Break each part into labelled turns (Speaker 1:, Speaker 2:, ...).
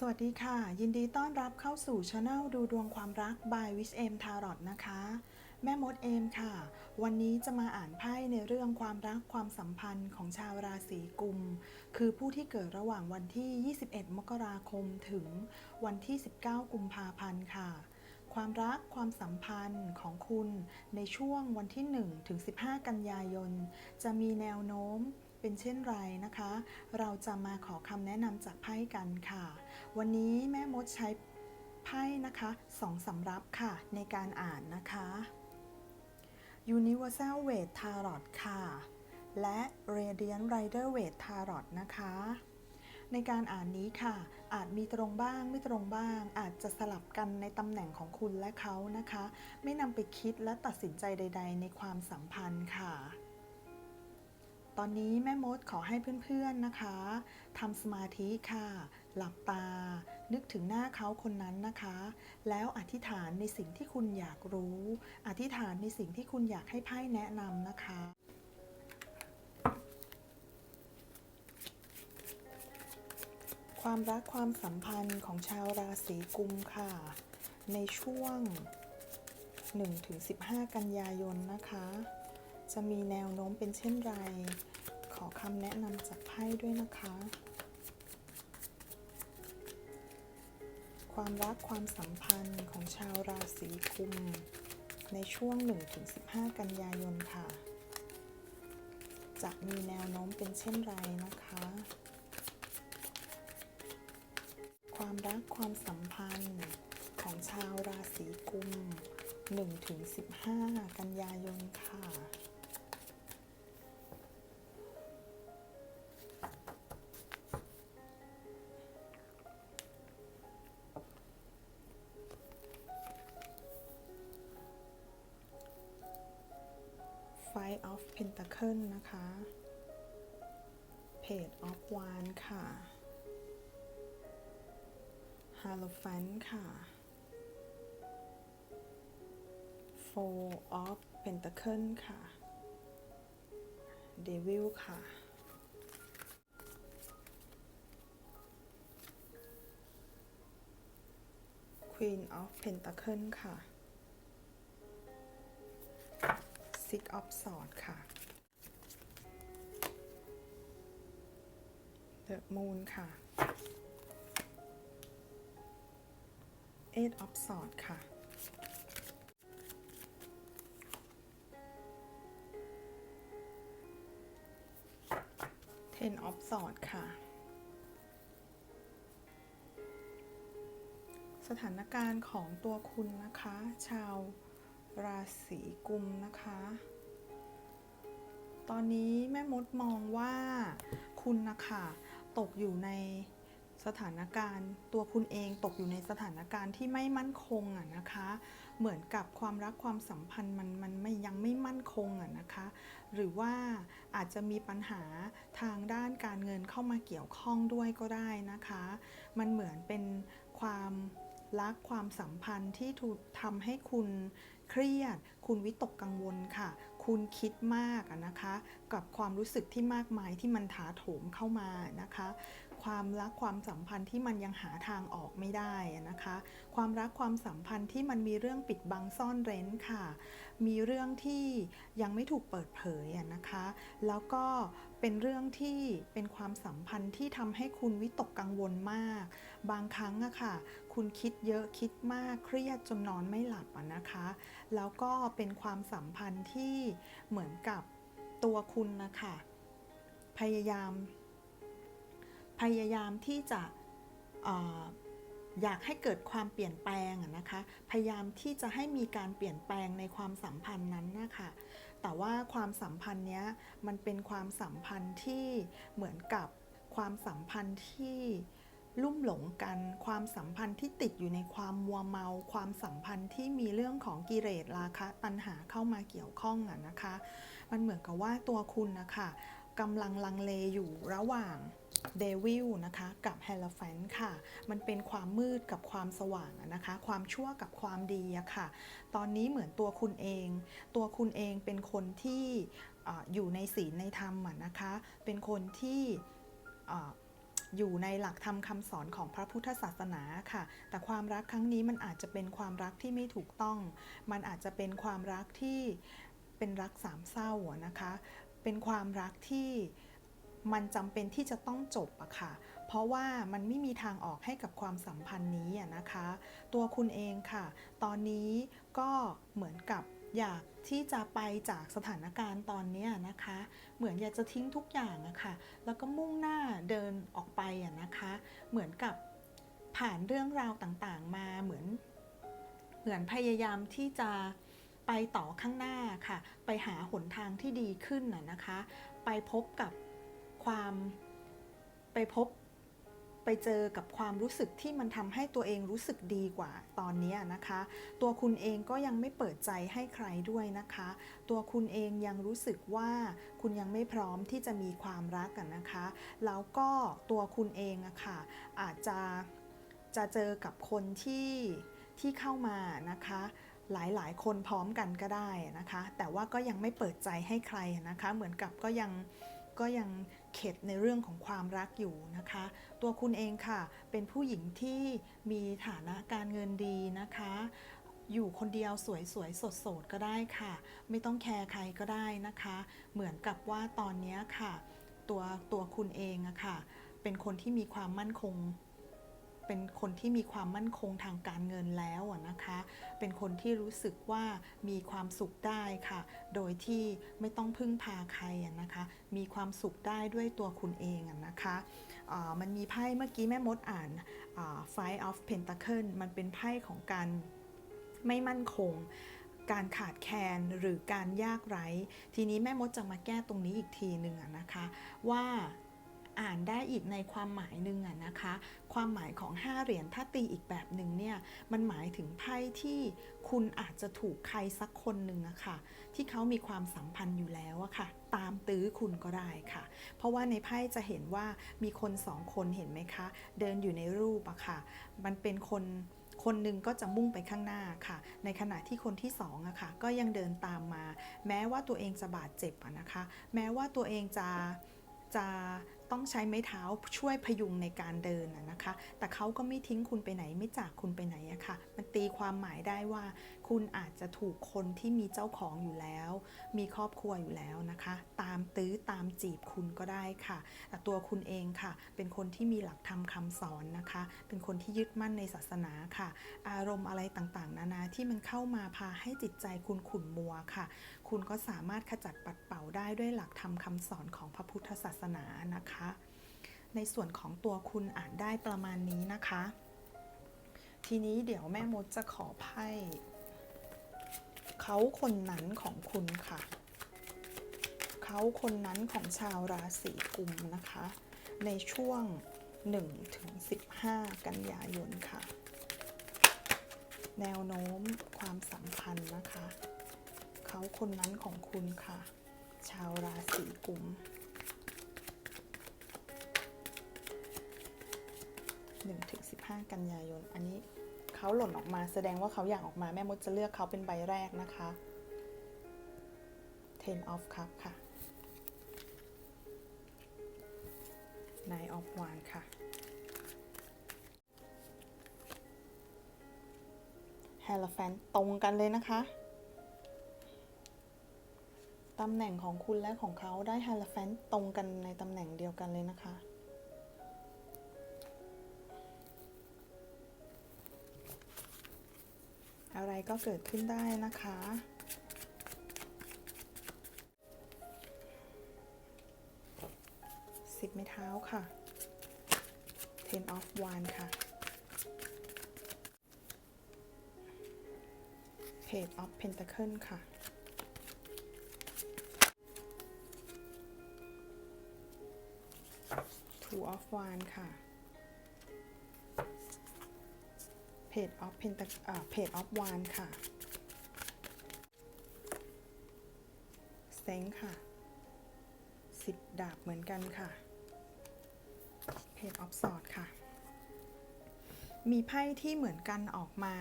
Speaker 1: สวัสดีค่ะ ยินดีต้อนรับเข้าสู่ช anel ดูดวงความรัก by Wish M Tarot นะคะ แม่มดเอมค่ะ วันนี้จะมาอ่านไพ่ในเรื่องความรักความสัมพันธ์ของชาวราศีกุม คือผู้ที่เกิดระหว่างวันที่ 21 มกราคมถึงวันที่ 19 กุมภาพันธ์ค่ะ ความรักความสัมพันธ์ของคุณในช่วงวันที่ 1 ถึง 15 กันยายน จะมีแนวโน้ม เป็นเช่นไรนะคะ เราจะมาขอคำแนะนำจากไพ่กันค่ะ วันนี้แม่มดใช้ไพ่นะคะสองสำรับค่ะในการอ่านนะคะ Universal Weight Tarot ค่ะ และ Radiant Rider Weight Tarot นะคะ ในการอ่านนี้ค่ะ อาจมีตรงบ้างไม่ตรงบ้าง อาจจะสลับกันในตำแหน่งของคุณและเขานะคะ ไม่นำไปคิดและตัดสินใจใด ๆ ในความสัมพันธ์ค่ะ ตอนนี้แม่มดขอให้เพื่อนๆนะคะทำสมาธิค่ะ หลับตา นึกถึงหน้าเขาคนนั้นนะคะ แล้วอธิษฐานในสิ่งที่คุณอยากรู้ อธิษฐานในสิ่งที่คุณอยากให้ไพ่แนะนำนะคะความรักความสัมพันธ์ของชาวราศีกุมค่ะ ในช่วง 1-15 กันยายนนะคะ จะมีแนวโน้มเป็นเช่นไร ขอคำแนะนำจากไพ่ด้วยนะคะ ความรักความสัมพันธ์ของชาวราศีกุม ในช่วง 1-15 กันยายนค่ะ จะมีแนวโน้มเป็นเช่นไรนะคะ ความรักความสัมพันธ์ของชาวราศีกุม1-15 กันยายน of Pentacle นะคะ Page of Wand ค่ะ Hierophant ค่ะ Four of Pentacle ค่ะ Devil ค่ะ Queen of Pentacle ค่ะ Six of Swords ค่ะ The Moon ค่ะ Eight of Swords ค่ะ Ten of Swords ค่ะ สถานการณ์ของตัวคุณนะคะ ชาว ราศีกุมนะคะ ตอนนี้แม่มดมองว่าคุณนะคะตกอยู่ในสถานการณ์ตัวคุณเองตกอยู่ในสถานการณ์ที่ไม่มั่นคงอะนะคะ เหมือนกับความรักความสัมพันธ์มันมันไม่ยังไม่มั่นคงอะนะคะ หรือว่าอาจจะมีปัญหาทางด้านการเงินเข้ามาเกี่ยวข้องด้วยก็ได้นะคะ มันเหมือนเป็นความรักความสัมพันธ์ที่ถูกทำให้คุณ เครียด คุณวิตกกังวลค่ะ คุณคิดมากนะคะ กับความรู้สึกที่มากมายที่มันถาโถมเข้ามานะคะ ความรักความสัมพันธ์ที่มันยังหาทางออกไม่ได้นะคะ ความรักความสัมพันธ์ที่มันมีเรื่องปิดบังซ่อนเร้นค่ะ มีเรื่องที่ยังไม่ถูกเปิดเผยนะคะ แล้วก็เป็นเรื่องที่เป็นความสัมพันธ์ที่ทำให้คุณวิตกกังวลมาก บางครั้งอะค่ะ คุณคิดเยอะคิดมากเครียดจนนอนไม่หลับนะคะ แล้วก็เป็นความสัมพันธ์ที่เหมือนกับตัวคุณนะคะพยายาม พยายามที่จะอยากให้เกิดความเปลี่ยนแปลงนะคะ พยายามที่จะให้มีการเปลี่ยนแปลงในความสัมพันธ์นั้นนะคะ แต่ว่าความสัมพันธ์เนี้ยมันเป็นความสัมพันธ์ที่เหมือนกับความสัมพันธ์ที่ลุ่มหลงกัน ความสัมพันธ์ที่ติดอยู่ในความมัวเมา ความสัมพันธ์ที่มีเรื่องของกิเลสราคะตัณหาเข้ามาเกี่ยวข้องอะนะคะ มันเหมือนกับว่าตัวคุณนะคะกำลังลังเลอยู่ระหว่าง เดวิลนะคะกับเฮลแฟนค่ะ มันเป็นความมืดกับความสว่างนะคะ ความชั่วกับความดีอะค่ะ ตอนนี้เหมือนตัวคุณเอง ตัวคุณเองเป็นคนที่ออยู่ในศีลในธรรมนะคะ เป็นคนที่อยู่ในหลักธรรมคำสอนของพระพุทธศาสนาค่ะ แต่ความรักครั้งนี้มันอาจจะเป็นความรักที่ไม่ถูกต้อง มันอาจจะเป็นความรักที่เป็นรักสามเศร้านะคะ เป็นความรักที่ มันจำเป็นที่จะต้องจบอะค่ะ เพราะว่ามันไม่มีทางออกให้กับความสัมพันธ์นี้อะนะคะ ตัวคุณเองค่ะ ตอนนี้ก็เหมือนกับอยากที่จะไปจากสถานการณ์ตอนนี้นะคะ เหมือนอยากจะทิ้งทุกอย่างอะค่ะ แล้วก็มุ่งหน้าเดินออกไปอะนะคะ เหมือนกับผ่านเรื่องราวต่างๆ มาเหมือน เหมือนพยายามที่จะไปต่อข้างหน้าค่ะ ไปหาหนทางที่ดีขึ้นน่ะนะคะ ไปพบกับ ความไปพบไปเจอกับความรู้สึกที่มันทำให้ตัวเองรู้สึกดีกว่าตอนนี้นะคะ ตัวคุณเองก็ยังไม่เปิดใจให้ใครด้วยนะคะ ตัวคุณเองยังรู้สึกว่าคุณยังไม่พร้อมที่จะมีความรักกันนะคะ แล้วก็ตัวคุณเองอะค่ะอาจจะจะเจอกับคนที่ที่เข้ามานะคะหลายๆ คนพร้อมกันก็ได้นะคะ แต่ว่าก็ยังไม่เปิดใจให้ใครนะคะ เหมือนกับก็ยังก็ยัง เข็ดในเรื่องของความรักอยู่นะคะ ตัวคุณเองค่ะ เป็นผู้หญิงที่มีฐานะการเงินดีนะคะอยู่คนเดียวสวยสวยสดสดๆก็ได้ค่ะ ไม่ต้องแคร์ใครก็ได้นะคะ เหมือนกับว่าตอนนี้ค่ะ ตัวตัวคุณเองอะค่ะ เป็นคนที่มีความมั่นคง เป็นคนที่มีความมั่นคงทางการเงินแล้วนะคะ เป็นคนที่รู้สึกว่ามีความสุขได้ค่ะ โดยที่ไม่ต้องพึ่งพาใครนะคะ มีความสุขได้ด้วยตัวคุณเองนะคะมันมีไพ่เมื่อกี้แม่มดอ่าน Five of Pentacle มันเป็นไพ่ของการไม่มั่นคงการขาดแคลนหรือการยากไร้ ทีนี้แม่มดจะมาแก้ตรงนี้อีกทีหนึ่งนะคะ ว่า อ่านได้อีกในความหมายหนึ่งอะนะคะ ความหมายของ 5 เหรียญถ้าตีอีกแบบหนึ่งเนี่ยมันหมายถึงไพ่ที่คุณอาจจะถูกใครสักคนหนึ่งอะค่ะ ที่เขามีความสัมพันธ์อยู่แล้วอะค่ะ ตามตื้อคุณก็ได้ค่ะ เพราะว่าในไพ่จะเห็นว่ามีคนสองคนเห็นไหมคะ เดินอยู่ในรูปอะค่ะ มันเป็นคนคนหนึ่งก็จะมุ่งไปข้างหน้าค่ะ ในขณะที่คนที่สองอะค่ะ ก็ยังเดินตามมา แม้ว่าตัวเองจะบาดเจ็บอะนะคะ แม้ว่าตัวเองจะจะ ต้องใช้ไม้เท้าช่วยพยุงในการเดินนะคะ แต่เขาก็ไม่ทิ้งคุณไปไหนไม่จากคุณไปไหนอะค่ะ มันตีความหมายได้ว่า คุณอาจจะถูกคนที่มีเจ้าของอยู่แล้ว มีครอบครัวอยู่แล้วนะคะ ตามตื้อตามจีบคุณก็ได้ค่ะ แต่ตัวคุณเองค่ะ เป็นคนที่มีหลักธรรมคำสอนนะคะ เป็นคนที่ยึดมั่นในศาสนาค่ะ อารมณ์อะไรต่างๆ นานาที่มันเข้ามาพาให้จิตใจคุณขุ่นมัวค่ะ คุณก็สามารถขจัดปัดเป่าได้ด้วยหลักธรรมคำสอนของพระพุทธศาสนานะคะ ในส่วนของตัวคุณอ่านได้ประมาณนี้นะคะ ทีนี้เดี๋ยวแม่มดจะขอไพ่เขาคนนั้นของคุณค่ะ เขาคนนั้นของชาวราศีกุมนะคะ ในช่วง1-15 กันยายนค่ะ แนวโน้มความสัมพันธ์นะคะ เขาคนนั้นของคุณค่ะ ชาวราศีกุม1-15กันยายน อันนี้เขาหล่นออกมาแสดงว่าเขาอยากออกมาแม่มดจะเลือกเขาเป็นใบแรกนะคะ Ten of Cup ค่ะ Nine of Wand ค่ะ h e r o p h a n t ตรงกันเลยนะคะำแหน่งของคุณและของเขาได้ h e r o p h a n t ตรงกันในตำแหน่งเดียวกันเลยนะคะ อะไรก็เกิดขึ้นได้นะคะ สิบไม้เท้าค่ะ ten of wand ค่ะ page of pentacle ค่ะ of wand ค่ะ page of pentacle อ่า page of wand ค่ะ s t a n ค่ะสิบดาบเหมือนกันค่ะ page of sword ค่ะ มีไพ่ที่เหมือนกันออกมา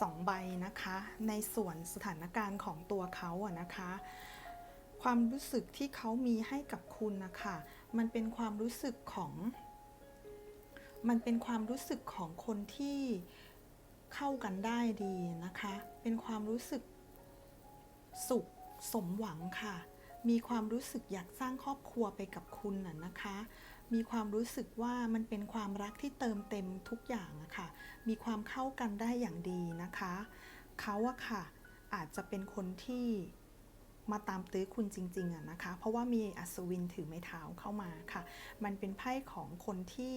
Speaker 1: สองใบนะคะ ในส่วนสถานการณ์ของตัวเขาอะนะคะ ความรู้สึกที่เขามีให้กับคุณนะคะ มันเป็นความรู้สึกของ มันเป็นความรู้สึกของคนที่เข้ากันได้ดีนะคะ เป็นความรู้สึกสุขสมหวังค่ะ มีความรู้สึกอยากสร้างครอบครัวไปกับคุณน่ะนะคะ มีความรู้สึกว่ามันเป็นความรักที่เติมเต็มทุกอย่างอะค่ะ มีความเข้ากันได้อย่างดีนะคะ เขาอะค่ะ อาจจะเป็นคนที่ มาตามตื้อคุณจริงๆอะนะคะ เพราะว่ามีอัศวินถือไม้เท้าเข้ามาค่ะ มันเป็นไพ่ของคนที่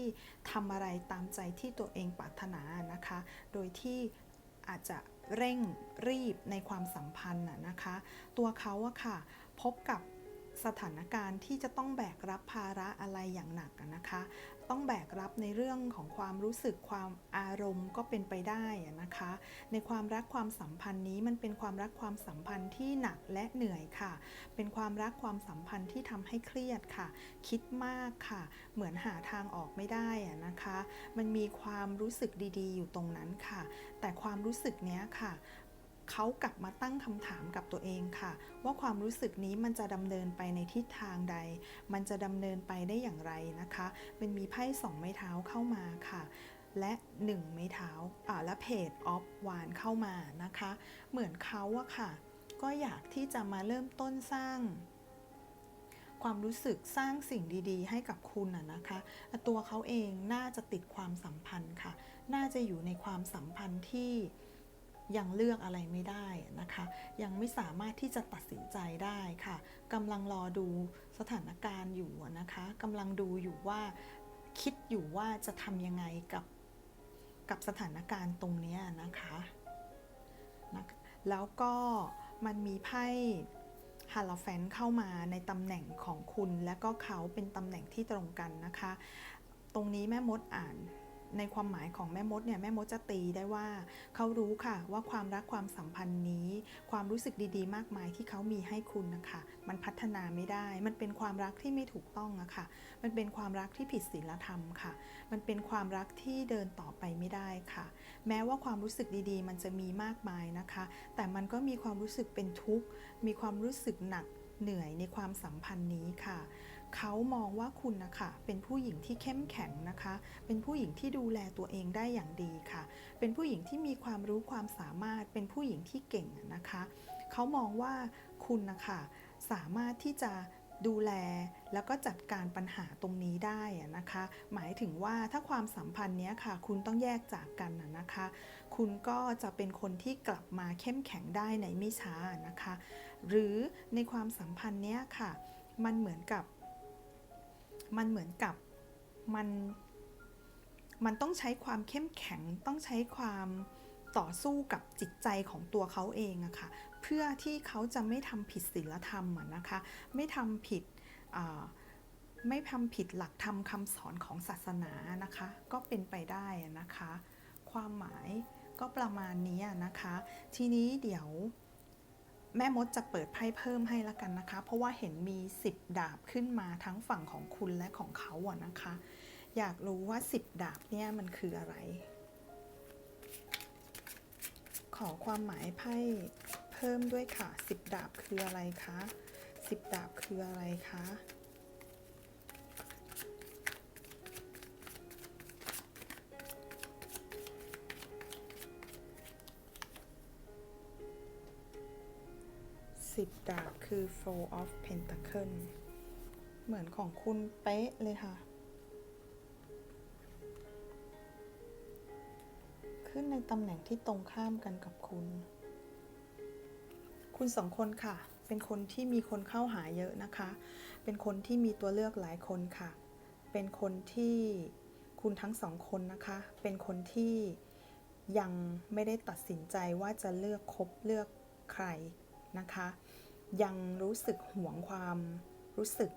Speaker 1: ทำอะไรตามใจที่ตัวเองปรารถนานะคะ โดยที่อาจจะเร่งรีบในความสัมพันธ์นะนะคะ ตัวเขาอะค่ะ พบกับสถานการณ์ที่จะต้องแบกรับภาระอะไรอย่างหนักนะคะ ต้องแบกรับในเรื่องของความรู้สึกความอารมณ์ก็เป็นไปได้อะนะคะ ในความรักความสัมพันธ์นี้มันเป็นความรักความสัมพันธ์ที่หนักและเหนื่อยค่ะ เป็นความรักความสัมพันธ์ที่ทำให้เครียดค่ะ คิดมากค่ะ เหมือนหาทางออกไม่ได้อะนะคะ มันมีความรู้สึกดีๆ อยู่ตรงนั้นค่ะ แต่ความรู้สึกเนี้ยค่ะ เขากลับมาตั้งคำถามกับตัวเองค่ะ ว่าความรู้สึกนี้มันจะดำเนินไปในทิศทางใด มันจะดำเนินไปได้อย่างไรนะคะ มันมีไพ่สองไม้เท้าเข้ามาค่ะ และ 1 ไม้เท้าอ่าและเพจออฟวานเข้ามานะคะ เหมือนเขาอะค่ะ ก็อยากที่จะมาเริ่มต้นสร้างความรู้สึกสร้างสิ่งดีๆ ให้กับคุณอะนะคะและตัวเขาเองน่าจะติดความสัมพันธ์ค่ะ น่าจะอยู่ในความสัมพันธ์ที่ ยังเลือกอะไรไม่ได้นะคะ ยังไม่สามารถที่จะตัดสินใจได้ค่ะกำลังรอดูสถานการณ์อยู่นะคะกำลังดูอยู่ว่าคิดอยู่ว่าจะทำยังไงกับกับสถานการณ์ตรงนี้นะคะนะแล้วก็มันมีไพ่ฮาลาแฟนเข้ามาในตำแหน่งของคุณ และก็เขาเป็นตำแหน่งที่ตรงกันนะคะ ตรงนี้แม่มดอ่าน ในความหมายของแม่มดเนี่ยแม่มดจะตีได้ว่าเขารู้ค่ะว่าความรักความสัมพันธ์นี้ ความรู้สึกดีๆ มากมายที่เขามีให้คุณนะคะมันพัฒนาไม่ได้ มันเป็นความรักที่ไม่ถูกต้องอะค่ะ มันเป็นความรักที่ผิดศีลธรรมค่ะ มันเป็นความรักที่เดินต่อไปไม่ได้ค่ะ แม้ว่าความรู้สึกดีๆ มันจะมีมากมายนะคะ แต่มันก็มีความรู้สึกเป็นทุกข์มีความรู้สึกหนักเหนื่อยในความสัมพันธ์นี้ค่ะ เขามองว่าคุณนะคะเป็นผู้หญิงที่เข้มแข็งนะคะ เป็นผู้หญิงที่ดูแลตัวเองได้อย่างดีค่ะ เป็นผู้หญิงที่มีความรู้ความสามารถ เป็นผู้หญิงที่เก่งนะคะ เขามองว่าคุณนะคะสามารถที่จะดูแลแล้วก็จัดการปัญหาตรงนี้ได้นะคะ หมายถึงว่าถ้าความสัมพันธ์เนี้ยค่ะ คุณต้องแยกจากกันนะคะ คุณก็จะเป็นคนที่กลับมาเข้มแข็งได้ในไม่ช้านะคะ หรือในความสัมพันธ์เนี้ยค่ะ มันเหมือนกับ มันเหมือนกับมันมันต้องใช้ความเข้มแข็งต้องใช้ความต่อสู้กับจิตใจของตัวเขาเองอะค่ะเพื่อที่เขาจะไม่ทำผิดศีลธรรมนะคะ ไม่ทำผิดไม่ทำผิดหลักธรรมคำสอนของศาสนานะคะ ก็เป็นไปได้นะคะ ความหมายก็ประมาณนี้นะคะ ทีนี้เดี๋ยว แม่มดจะเปิดไพ่เพิ่มให้ละกันนะคะ เพราะว่าเห็นมี 10 ดาบขึ้นมาทั้งฝั่งของคุณและของเขาอะนะคะ อยากรู้ว่า 10 ดาบเนี่ยมันคืออะไร ขอความหมายไพ่เพิ่มด้วยค่ะ 10 ดาบคืออะไรคะ 10 ดาบคืออะไรคะ สิบดาบคือ four of pentacle เหมือนของคุณเป๊ะเลยค่ะ ขึ้นในตำแหน่งที่ตรงข้ามกันกับคุณ คุณสองคนค่ะ เป็นคนที่มีคนเข้าหาเยอะนะคะ เป็นคนที่มีตัวเลือกหลายคนค่ะ เป็นคนที่คุณทั้งสองคนนะคะ เป็นคนที่ยังไม่ได้ตัดสินใจว่าจะเลือกคบเลือกใครนะคะ ยังรู้สึกหวงความรู้สึก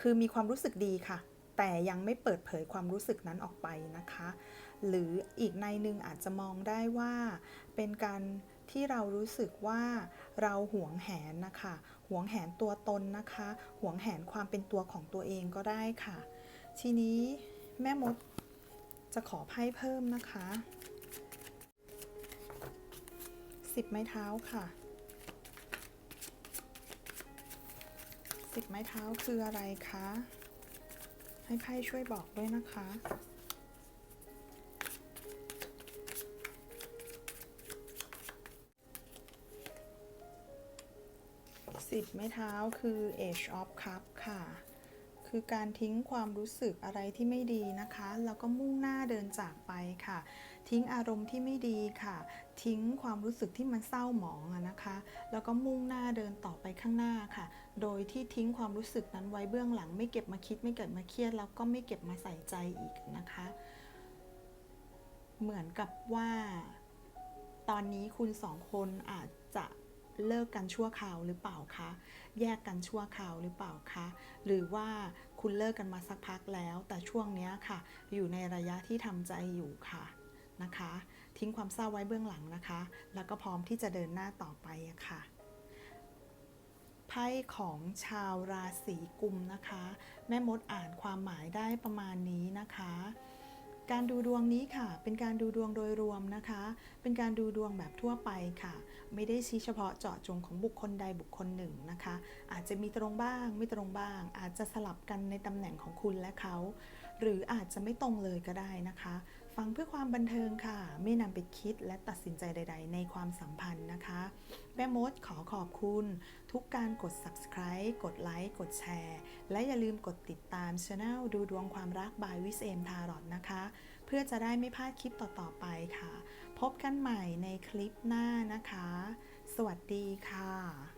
Speaker 1: คือมีความรู้สึกดีค่ะ แต่ยังไม่เปิดเผยความรู้สึกนั้นออกไปนะคะ หรืออีกในหนึ่งอาจจะมองได้ว่า เป็นการที่เรารู้สึกว่าเราหวงแหนนะคะ หวงแหนตัวตนนะคะ หวงแหนความเป็นตัวของตัวเองก็ได้ค่ะ ทีนี้แม่มดจะขอไพ่เพิ่มนะคะสิบไม้เท้าค่ะ สิบไม้เท้าคืออะไรคะ ให้ไพ่ช่วยบอกด้วยนะคะ สิบไม้เท้าคือ Age of Cup ค่ะ คือการทิ้งความรู้สึกอะไรที่ไม่ดีนะคะ แล้วก็มุ่งหน้าเดินจากไปค่ะ ทิ้งอารมณ์ที่ไม่ดีค่ะ ทิ้งความรู้สึกที่มันเศร้าหมองนะคะ แล้วก็มุ่งหน้าเดินต่อไปข้างหน้าค่ะ โดยที่ทิ้งความรู้สึกนั้นไว้เบื้องหลัง ไม่เก็บมาคิดไม่เก็บมาเครียดแล้วก็ไม่เก็บมาใส่ใจอีกนะคะ เหมือนกับว่า ตอนนี้คุณสองคนอาจจะเลิกกันชั่วคราวหรือเปล่าคะ แยกกันชั่วคราวหรือเปล่าคะ หรือว่าคุณเลิกกันมาสักพักแล้ว แต่ช่วงนี้ค่ะ อยู่ในระยะที่ทำใจอยู่ค่ะ นะคะ ทิ้งความเศร้าไว้เบื้องหลังนะคะ แล้วก็พร้อมที่จะเดินหน้าต่อไปอะค่ะไพ่ของชาวราศีกุมนะคะ แม่มดอ่านความหมายได้ประมาณนี้นะคะการดูดวงนี้ค่ะ เป็นการดูดวงโดยรวมนะคะ เป็นการดูดวงแบบทั่วไปค่ะ ไม่ได้ชี้เฉพาะเจาะจงของบุคคลใดบุคคลหนึ่งนะคะ อาจจะมีตรงบ้างไม่ตรงบ้าง อาจจะสลับกันในตำแหน่งของคุณและเขา หรืออาจจะไม่ตรงเลยก็ได้นะคะ ฟังเพื่อความบันเทิงค่ะ ไม่นำไปคิดและตัดสินใจใด ๆ ในความสัมพันธ์นะคะ แม่มดขอขอบคุณ ทุกการกด subscribe กดไลค์ กดแชร์ และอย่าลืมกดติดตามช anel ดูดวงความรัก by วิสเอมทารอตนะคะ เพื่อจะได้ไม่พลาดคลิปต่อ ๆ ไปค่ะ พบกันใหม่ในคลิปหน้านะคะ สวัสดีค่ะ